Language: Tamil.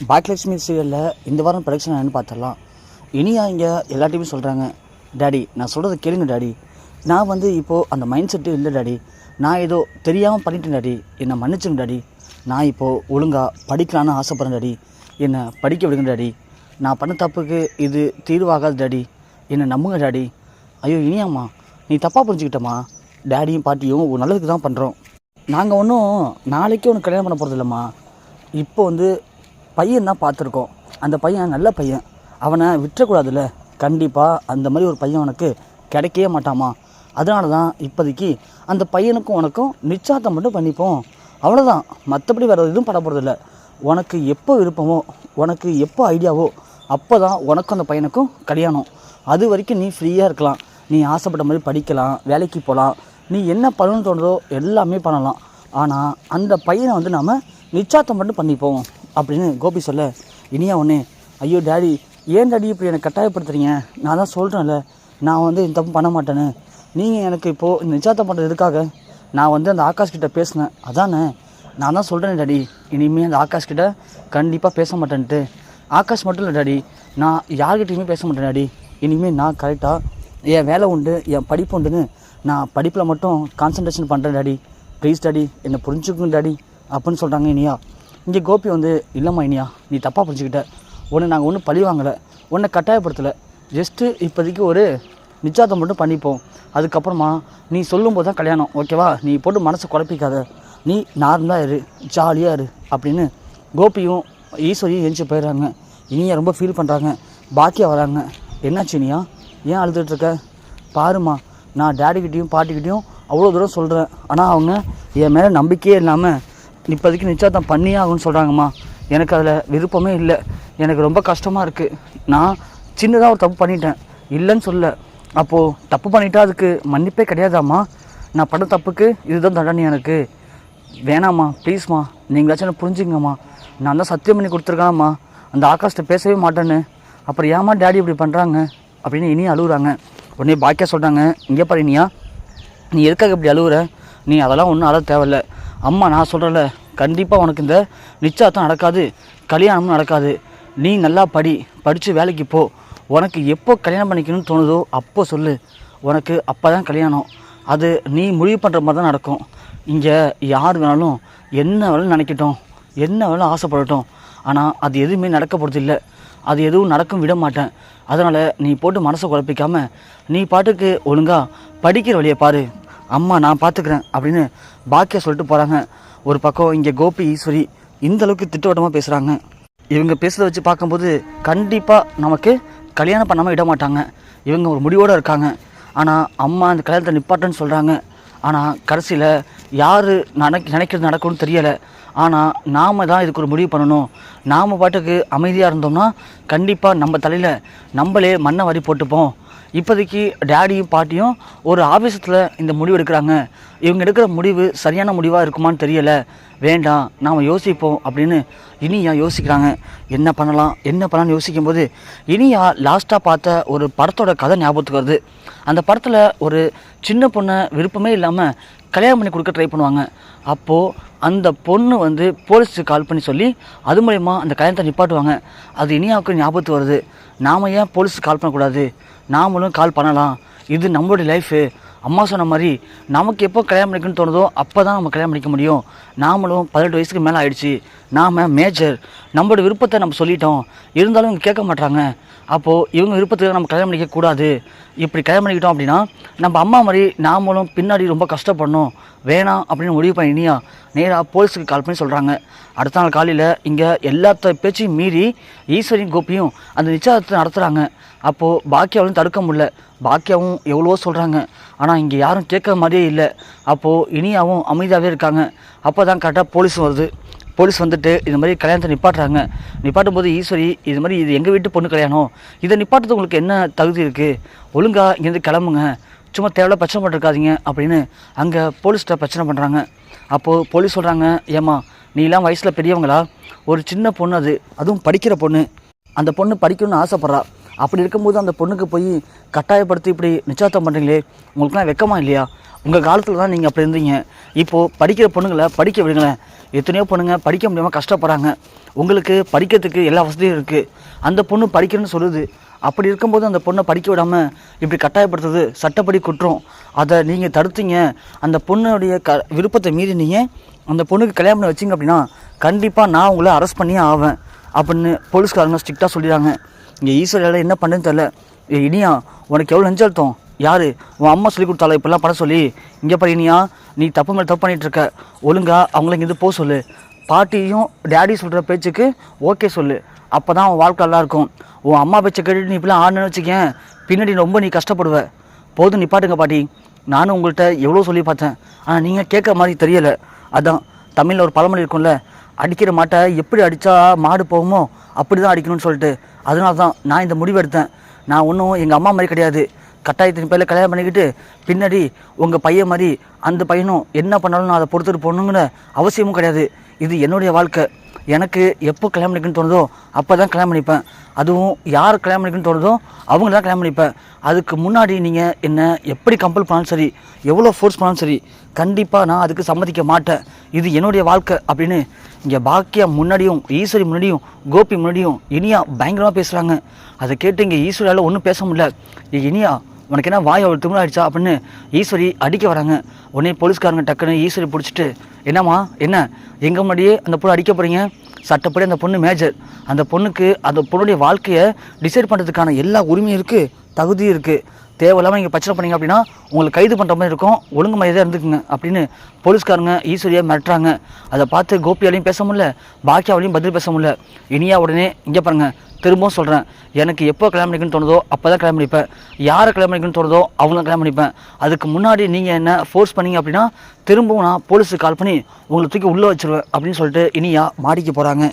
பாக்யலட்சுமி சீரியலில் இந்த வாரம் ப்ரொடக்ஷன் என்னன்னு பார்த்துடலாம். இனியா இங்கே எல்லாத்தையுமே சொல்கிறாங்க டேடி நான் சொல்கிறத கேளுங்க டாடி நான் வந்து இப்போது அந்த மைண்ட் செட்டு இல்லை டாடி நான் ஏதோ தெரியாமல் பண்ணிட்டேன் டாடி என்னை மன்னிச்சுங்க டாடி நான் இப்போது ஒழுங்காக படிக்கலான்னு ஆசைப்பட்றேன் டாடி என்னை படிக்க விடுங்க டாடி நான் பண்ண தப்புக்கு இது தீர்வாகாது டேடி என்னை நம்புங்க டாடி ஐயோ இனியாம்மா நீ தப்பாக புரிஞ்சுக்கிட்டம்மா. டேடியும் பாட்டியும் ஒரு நல்லதுக்கு தான் பண்ணுறோம் நாங்கள் ஒன்றும் நாளைக்கே ஒன்று கல்யாணம் பண்ண போகிறது இல்லைம்மா இப்போ வந்து பையன் தான் பார்த்துருக்கோம். அந்த பையன் நல்ல பையன். அவனை விட்டுறக்கூடாதுல்ல. கண்டிப்பாக அந்த மாதிரி ஒரு பையன் உனக்கு கிடைக்கவே மாட்டாமா. அதனால தான் இப்போதைக்கு அந்த பையனுக்கும் உனக்கும் நிச்சயத்தை மட்டும் பண்ணிப்போம். அவ்வளோதான் மற்றபடி வேறு எதுவும் பண்ண போகிறதில்ல உனக்கு எப்போ விருப்பமோ உனக்கு எப்போ ஐடியாவோ அப்போ தான் உனக்கும் அந்த பையனுக்கும் கல்யாணம். அது வரைக்கும் நீ ஃப்ரீயாக இருக்கலாம். நீ ஆசைப்பட்ட மாதிரி படிக்கலாம் வேலைக்கு போகலாம் நீ என்ன பண்ணணும்னு தோணுதோ எல்லாமே பண்ணலாம். ஆனால் அந்த பையனை வந்து நாம் நிச்சயத்தை மட்டும் பண்ணிப்போம். அப்படின்னு கோபி சொல்ல இனியா ஒன்று ஐயோ டேடி ஏன் டாடி இப்படி எனக்கு கட்டாயப்படுத்துறீங்க? நான் தான் சொல்கிறேன்ல நான் வந்து இந்த தப்பு பண்ண மாட்டேன்னு. நீங்கள் எனக்கு இப்போது இந்த நிச்சயார்த்தம் பண்ணுறது எதுக்காக? நான் வந்து அந்த ஆகாஷ் கிட்ட பேசினேன். அதானே? நான் தான் சொல்கிறேன் டாடி. இனிமேல் அந்த ஆகாஷ் கிட்ட கண்டிப்பாக பேச மாட்டேன்ட்டு. ஆகாஷ் மட்டும் இல்லை டாடி. நான் யார்கிட்டையுமே பேச மாட்டேன் டாடி. இனிமேல் நான் கரெக்டாக என் வேலை உண்டு என் படிப்பு உண்டுன்னு நான் படிப்பில் மட்டும் கான்சன்ட்ரேஷன் பண்ணுறேன் டாடி. ப்ளீஸ் டாடி என்னை புரிஞ்சுக்கணும் டாடி அப்படின்னு சொல்கிறாங்க இனியா. இங்கே கோபி வந்து இல்லைம்மா இனியா நீ தப்பாக புரிஞ்சுக்கிட்ட. உன்னை நாங்கள் ஒன்றும் பழி வாங்கலை. உன்னை கட்டாயப்படுத்தலை. ஜஸ்ட்டு இப்போதைக்கு ஒரு நிச்சயத்தை மட்டும் பண்ணிப்போம். அதுக்கப்புறமா நீ சொல்லும்போது தான் கல்யாணம் ஓகேவா நீ போட்டு மனசை குழப்பிக்காத. நீ நார்மலாக இரு ஜாலியாக இரு அப்படின்னு கோபியும் ஈஸ்வரியும் எழுந்துச்சு போயிடுறாங்க. இனியா ரொம்ப ஃபீல் பண்ணுறாங்க பாக்கியா வராங்க. என்னாச்சு இனியா? ஏன் அழுதுகிட்ருக்க இருக்க? பாருமா நான் டேடிக்கிட்டேயும் பாட்டிக்கிட்டேயும் அவ்வளோ தூரம் சொல்கிறேன் ஆனால் அவங்க என் மேலே நம்பிக்கையே இல்லாமல் இப்போதைக்கு நிச்சயத்தம் பண்ணியே ஆகும்னு சொல்கிறாங்கம்மா எனக்கு அதில் விருப்பமே இல்லை. எனக்கு ரொம்ப கஷ்டமாக இருக்குது நான் சின்னதாக ஒரு தப்பு பண்ணிட்டேன். இல்லைன்னு சொல்ல அப்போது தப்பு பண்ணிட்டா அதுக்கு மன்னிப்பே கிடையாதாம்மா? நான் பண்ண தப்புக்கு இதுதான் தண்டனை எனக்கு. வேணாம்மா ப்ளீஸ்மா நீங்களாச்சும் என்ன புரிஞ்சுங்கம்மா நான் தான் சத்தியம் பண்ணி கொடுத்துருக்கேன்ம்மா. அந்த ஆகாஷ்ட பேசவே மாட்டேன்னு. அப்புறம் ஏமா டேடி இப்படி பண்ணுறாங்க அப்படின்னு இனியும் அழுகுறாங்க உடனே பாக்கியா சொல்கிறாங்க இங்கே பாரு இனியா. நீ எதுக்காக இப்படி அழுகுற நீ அதெல்லாம் ஒன்றும் அழ தேவையில்ல. அம்மா நான் சொல்கிறல கண்டிப்பாக உனக்கு இந்த நிச்சயத்தம் நடக்காது கல்யாணமும் நடக்காது. நீ நல்லா படி படித்து வேலைக்கு போ. உனக்கு எப்போ கல்யாணம் பண்ணிக்கணும்னு தோணுதோ அப்போ சொல்லு. உனக்கு அப்போ தான் கல்யாணம். அது நீ முடிவு பண்ணுற மாதிரி தான் நடக்கும். இங்கே யார் வேணாலும் என்ன வேணாலும் நினைக்கட்டும். என்ன வேணாலும் ஆசைப்படட்டும். ஆனால் அது எதுவுமே நடக்க போகிறது இல்லை. அது எதுவும் நடக்கும் விட மாட்டேன். அதனால் நீ போட்டு மனசை குழப்பிக்காமல் நீ பாட்டுக்கு ஒழுங்காக படிக்கிற வழியை பாரு. அம்மா நான் பார்த்துக்கிறேன் அப்படின்னு பாக்கியா சொல்லிட்டு போகிறாங்க ஒரு பக்கம் இங்கே கோபி ஈஸ்வரி இந்த அளவுக்கு திட்டவட்டமாக பேசுகிறாங்க இவங்க பேசுகிறத வச்சு பார்க்கும்போது கண்டிப்பாக நமக்கு கல்யாணம் பண்ணாமல் விட மாட்டாங்க. இவங்க ஒரு முடிவோடு இருக்காங்க. ஆனால் அம்மா அந்த கல்யாணத்தை நிப்பாட்டேன்னு சொல்கிறாங்க ஆனால் கடைசியில் யார் நினைக்க நினைக்கிறது நடக்கும்னு தெரியலை. ஆனால் நாம் தான் இதுக்கு ஒரு முடிவு பண்ணணும். நாம் பாட்டுக்கு அமைதியாக இருந்தோம்னா கண்டிப்பாக நம்ம தலையில் நம்மளே மண்ணை வாரி போட்டுப்போம். இப்போதைக்கு டேடியும் பாட்டியும் ஒரு ஆவேசத்தில் இந்த முடிவு எடுக்கிறாங்க. இவங்க எடுக்கிற முடிவு சரியான முடிவாக இருக்குமான்னு தெரியலை. வேண்டாம் நாம் யோசிப்போம் அப்படின்னு இனியா யோசிக்கிறாங்க. என்ன பண்ணலாம் என்ன பண்ணலாம்னு யோசிக்கும்போது இனியா லாஸ்ட்டாக பார்த்த ஒரு படத்தோட கதை ஞாபகத்துக்கு வருது. அந்த படத்தில் ஒரு சின்ன பொண்ணை விருப்பமே இல்லாமல் கல்யாணம் பண்ணி கொடுக்க ட்ரை பண்ணுவாங்க. அப்போது அந்த பொண்ணு வந்து போலீஸுக்கு கால் பண்ணி சொல்லி அது மூலயமா அந்த கல்யாணத்தை நிப்பாட்டுவாங்க. அது இனியாவுக்கு ஞாபகத்து வருது. நாம் ஏன் போலீஸுக்கு கால் பண்ணக்கூடாது? நாமளும் கால் பண்ணலாம். இது நம்மளுடைய லைஃபு அம்மா சொன்ன மாதிரி நமக்கு எப்போ கல்யாணம் பண்ணிக்கணும்னு தோணுதோ அப்போ தான் நம்ம கல்யாணம் பண்ணிக்க முடியும். நாமளும் பதினெட்டு வயசுக்கு மேலே ஆயிடுச்சு. நாம் மேஜர் நம்மளோட விருப்பத்தை நம்ம சொல்லிட்டோம். இருந்தாலும் இவங்க கேட்க மாட்டாங்க அப்போது இவங்க விருப்பத்துக்கு நம்ம கல்யாணம் பண்ணிக்க கூடாது. இப்படி கல்யாணம் பண்ணிக்கிட்டோம் அப்படின்னா நம்ம அம்மா மாதிரி நாமளும் பின்னாடி ரொம்ப கஷ்டப்படணும். வேணாம் அப்படின்னு முடிவு பண்ணி இனியா நேராக போலீஸுக்கு கால் பண்ணி சொல்கிறாங்க அடுத்த நாள் காலையில் இங்கே எல்லாத்த பேச்சையும் மீறி ஈஸ்வரியும் கோபியும் அந்த நிச்சயத்தை நடத்துகிறாங்க அப்போது பாக்கியாவும் தடுக்க முடியல. பாக்கியாவும் எவ்வளவோ சொல்கிறாங்க ஆனால் இங்கே யாரும் கேட்க மாதிரியே இல்லை. அப்போது இனியாவும் அமைதியாகவே இருக்காங்க. அப்போ தான் கரெக்டாக போலீஸ் வருது. போலீஸ் வந்துட்டு இது மாதிரி கல்யாணத்தை நிப்பாட்டுறாங்க. நிப்பாட்டும் போது ஈஸ்வரி இது மாதிரி இது எங்கள் வீட்டு பொண்ணு கல்யாணம்? இதை நிப்பாட்டுறது உங்களுக்கு என்ன தகுதி இருக்குது ஒழுங்காக இங்கேருந்து கிளம்புங்க. சும்மா தேவையில்ல பிரச்சனை பண்ணிருக்காதீங்க அப்படின்னு அங்கே போலீஸ்கிட்ட பிரச்சனை பண்ணுறாங்க அப்போது போலீஸ் சொல்கிறாங்க ஏம்மா நீலாம் வயசில் பெரியவங்களா? ஒரு சின்ன பொண்ணு அது. அதுவும் படிக்கிற பொண்ணு. அந்த பொண்ணு படிக்கணும்னு ஆசைப்பட்றா. அப்படி இருக்கும்போது அந்த பொண்ணுக்கு போய் கட்டாயப்படுத்தி இப்படி நிச்சயத்தம் பண்ணுறீங்களே உங்களுக்குலாம் வெக்கமா இல்லையா? உங்கள் காலத்தில் தான் நீங்கள் அப்படி இருந்தீங்க. இப்போது படிக்கிற பொண்ணுங்களை படிக்க விடுங்களேன். எத்தனையோ பொண்ணுங்க படிக்க முடியாமல் கஷ்டப்படுறாங்க. உங்களுக்கு படிக்கிறதுக்கு எல்லா வசதியும் இருக்குது அந்த பொண்ணு படிக்கிறேன்னு சொல்லுது. அப்படி இருக்கும்போது அந்த பொண்ணை படிக்க விடாமல் இப்படி கட்டாயப்படுத்துறது சட்டப்படி குற்றம். அதை நீங்கள் தடுத்தீங்க. அந்த பொண்ணுடைய க விருப்பத்தை மீறி நீங்கள் அந்த பொண்ணுக்கு கல்யாணம் பண்ணி வச்சிங்க அப்படின்னா கண்டிப்பாக நான் உங்களை அரெஸ்ட் பண்ணியே ஆவேன் அப்படின்னு போலீஸ்காரங்க ஸ்ட்ரிக்டாக சொல்லிடுறாங்க. இங்கே ஈஸ்வரியால் என்ன பண்ணுன்னு தெரில இனியா உனக்கு எவ்வளோ நெஞ்சழுத்தம் யார்? உன் அம்மா சொல்லி கொடுத்தால இப்படிலாம் பட சொல்லி. இங்கே படினியா நீ தப்பு மேலே தப்பு பண்ணிகிட்ருக்க ஒழுங்கா அவங்கள இங்கேருந்து போக சொல்லு. பாட்டியும் டேடி சொல்கிற பேச்சுக்கு ஓகே சொல்லு. அப்போ தான் உன் வாழ்க்கை நல்லாயிருக்கும் உன் அம்மா பேச்சை கேட்டு நீ இப்படிலாம் ஆடுன்னு வச்சுக்கேன் பின்னாடி ரொம்ப நீ கஷ்டப்படுவ. போதும் நிப்பாட்டுங்க பாட்டி. நானும் உங்கள்கிட்ட எவ்வளோ சொல்லி பார்த்தேன். ஆனால் நீங்கள் கேட்குற மாதிரி தெரியலை. அதான் தமிழில் ஒரு பழமொழி இருக்கும்ல. அடிக்கிற மாட்டை எப்படி அடித்தா மாடு போகுமோ அப்படி தான் அடிக்கணும்னு சொல்லிட்டு. அதனால தான் நான் இந்த முடிவு எடுத்தேன். நான் ஒன்றும் எங்கள் அம்மா மாதிரி கிடையாது. கட்டாயத்தின் பேரில் கல்யாணம் பண்ணிக்கிட்டு பின்னாடி உங்கள் பையன் மாதிரி அந்த பையனும் என்ன பண்ணாலும் நான் அதை பொறுத்துட்டு போகணுங்கிற அவசியமும் கிடையாது. இது என்னுடைய வாழ்க்கை. எனக்கு எப்போ கல்யாணம் பண்ணிக்கணும்னு தோணுதோ அப்போ தான் கல்யாணம் பண்ணிப்பேன். அதுவும் யார் கல்யாணம் பண்ணிக்கணும்னு தோணுதோ அவங்க தான் கல்யாணம் பண்ணிப்பேன். அதுக்கு முன்னாடி நீங்கள் என்ன எப்படி கம்பல் பண்ணாலும் சரி எவ்வளோ ஃபோர்ஸ் பண்ணாலும் சரி கண்டிப்பாக நான் அதுக்கு சம்மதிக்க மாட்டேன். இது என்னுடைய வாழ்க்கை அப்படின்னு இங்கே பாக்கியா முன்னாடியும் ஈஸ்வரி முன்னாடியும் கோபி முன்னாடியும் இனியா பயங்கரமாக பேசுகிறாங்க அதை கேட்டு இங்கே ஈஸ்வரியால் ஒன்றும் பேச முடியல. இனியா உனக்கு என்ன வாய் அவள் திமிராயிடுச்சா அப்படின்னு ஈஸ்வரி அடிக்க வராங்க. உடனே போலீஸ்காரங்க டக்குன்னு ஈஸ்வரி பிடிச்சிட்டு என்னம்மா என்ன? எங்கள் முன்னாடியே அந்த பொண்ணு அடிக்க போகிறீங்க சட்டப்படி அந்த பொண்ணு மேஜர். அந்த பொண்ணுக்கு அந்த பொண்ணுடைய வாழ்க்கையை டிசைட் பண்ணுறதுக்கான எல்லா உரிமையும் இருக்குது தகுதி இருக்குது தேவையில்லாமல் நீங்கள் பிரச்சனை பண்ணீங்க அப்படின்னா உங்களுக்கு கைது பண்ணுற மாதிரி இருக்கும். ஒழுங்கு மரியாதையாக இருந்துக்குங்க அப்படின்னு போலீஸ்காரங்க ஈஸ்வரியாக மிரட்டுறாங்க. அதை பார்த்து கோபியாலையும் பேச முடியல பாக்கியாவிலையும் பதில் பேச முடியல. இனியா உடனே இங்கே பாருங்கள் திரும்பவும் சொல்கிறேன் எனக்கு எப்போ கல்யாணம் தோணுதோ அப்போ தான் கல்யாணம் பண்ணிப்பேன். யாரை கல்யாணம் தோணுதோ அவங்கள கல்யாணம் பண்ணிப்பேன். அதுக்கு முன்னாடி நீங்கள் என்ன ஃபோர்ஸ் பண்ணீங்க அப்படின்னா திரும்பவும் நான் போலீஸுக்கு கால் பண்ணி உங்களை தூக்கி உள்ளே வச்சிருவேன் அப்படின்னு சொல்லிட்டு இனியா மாடிக்கு போகிறாங்க